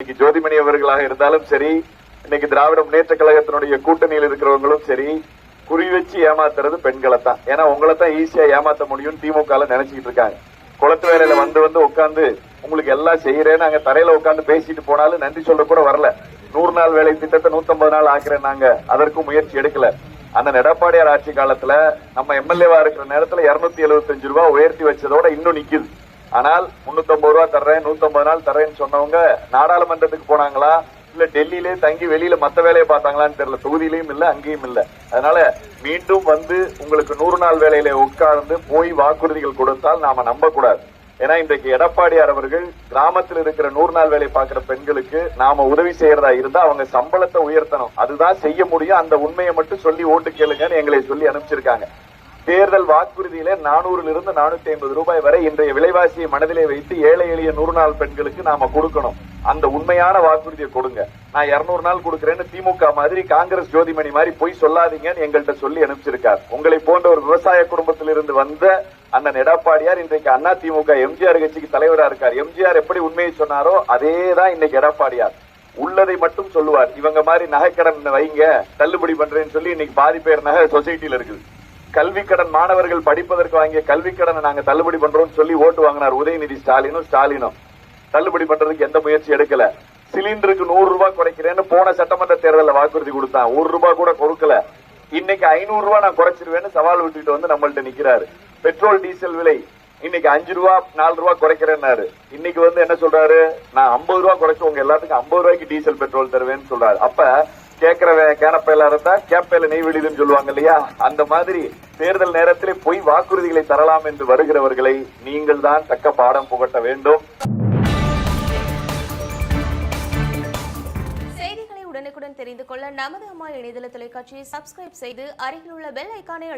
இன்னைக்கு ஜோதிமணி அவர்களாக இருந்தாலும் சரி இன்னைக்கு திராவிட முன்னேற்ற கழகத்தினுடைய கூட்டணியில் இருக்கிறவங்களும் சரி குறி வச்சு ஏமாத்துறது பெண்களை தான் ஏன்னா உங்களை தான் ஈஸியா ஏமாத்த முடியும் திமுக நினைச்சிட்டு இருக்காங்க. குளத்து வேலையில வந்து வந்து உட்கார்ந்து உங்களுக்கு எல்லாம் செய்யறேன்னு அங்க தரையில உட்கார்ந்து பேசிட்டு போனாலும் நன்றி சொல்ல கூட வரல. நூறு நாள் வேலை திட்டத்தை 150 நாள் ஆக்குறேன் நாங்க. அதற்கும் முயற்சி எடுக்கல. அந்த எடப்பாடியார் ஆட்சி காலத்துல நம்ம எம்எல்ஏவா இருக்கிற நேரத்துல 275 எழுபத்தஞ்சு ரூபாய் உயர்த்தி வச்சதோட இன்னும் நிக்குது. ஆனால் 350 ரூபாய் தர்றேன் 150 நாள் தர்றேன்னு சொன்னவங்க நாடாளுமன்றத்துக்கு போனாங்களா? இல்ல டெல்லியிலே தங்கி வெளியில மத்த வேலையை பார்த்தாங்களான்னு தெரியல. தொகுதியிலையும் இல்ல அங்கேயும் இல்ல. அதனால மீண்டும் வந்து உங்களுக்கு நூறு நாள் வேலையில உட்கார்ந்து போய் வாக்குறுதிகள் கொடுத்தால் நாம நம்ப கூடாது ஏன்னா இன்றைக்கு எடப்பாடியார் அவர்கள் கிராமத்தில் இருக்கிற நூறு நாள் வேலை பார்க்கிற பெண்களுக்கு நாம உதவி செய்யறதா இருந்தா அவங்க சம்பளத்தை உயர்த்தணும். அதுதான் செய்ய முடியும். அந்த உண்மையை மட்டும் சொல்லி ஓட்டு கேளுங்கன்னு எங்களை சொல்லி அனுப்பிச்சிருக்காங்க. தேர்தல் வாக்குறுதியில நானூறுல இருந்து நானூத்தி ஐம்பது ரூபாய் வரை இன்றைய விலைவாசியை மனதிலே வைத்து ஏழை எளிய நூறு நாள் பெண்களுக்கு நாம கொடுக்கணும். அந்த உண்மையான வாக்குறுதியை கொடுங்க. நான் 200 நாள் கொடுக்கறேன்னு திமுக மாதிரி காங்கிரஸ் ஜோதிமணி மாதிரி போய் சொல்லாதீங்கன்னு எங்கள்கிட்ட சொல்லி அனுப்பிச்சிருக்கார். உங்களை போன்ற ஒரு விவசாய குடும்பத்திலிருந்து வந்த அண்ணன் எடப்பாடியார் இன்றைக்கு அண்ணா திமுக எம்ஜிஆர் கட்சிக்கு தலைவரா இருக்கார். எம்ஜிஆர் எப்படி உண்மையை சொன்னாரோ அதே தான் இன்னைக்கு எடப்பாடியார். உள்ளதை மட்டும் சொல்லுவார். இவங்க மாதிரி நகைக்கடன் வைங்க தள்ளுபடி பண்றேன்னு சொல்லி இன்னைக்கு பாதி பேர் நகை சொசைட்டில இருக்குது. கல்வி கடன் மாணவர்கள் படிப்பதற்கு வாங்கிய கல்வி கடனை நாங்க தள்ளுபடி பண்றோம் சொல்லி ஓட்டு வாங்கினார் உதயநிதி ஸ்டாலினும் ஸ்டாலினும். தள்ளுபடி பண்றதுக்கு எந்த முயற்சி எடுக்கல. சிலிண்டருக்கு நூறு ரூபாய் குறைக்கிறேன்னு போன சட்டமன்ற தேர்தலில் வாக்குறுதி கொடுத்தான். ஒரு ரூபாய் கூட கொடுக்கல. இன்னைக்கு ஐநூறு ரூபாய் நான் குறைச்சிருவேன்னு சவால் விட்டுட்டு வந்து நம்மள்ட்ட நிக்கிறாரு. பெட்ரோல் டீசல் விலை இன்னைக்கு அஞ்சு ரூபா நாலு ரூபா குறைக்கிறேன்னாரு. இன்னைக்கு வந்து என்ன சொல்றாரு? நான் ஐம்பது ரூபா குறைச்சு உங்க எல்லாத்துக்கும் ஐம்பது ரூபாய்க்கு டீசல் பெட்ரோல் தருவேன்னு சொல்றாரு. அப்ப கேட்கிறவன் கேனப்பையில இருந்தா கேப்பையில நெய் விடுதுன்னு சொல்லுவாங்க இல்லையா? அந்த மாதிரி தேர்தல் நேரத்தில் பொய் வாக்குறுதிகளை தரலாம் என்று வருகிறவர்களை நீங்கள் தான் தக்க பாடம் புகட்ட வேண்டும். செய்திகளை உடனுக்குடன் தெரிந்து கொள்ள நமது அம்மா இணையதள தொலைக்காட்சியை சப்ஸ்கிரைப் செய்து அருகில் உள்ள பெல் ஐக்கானை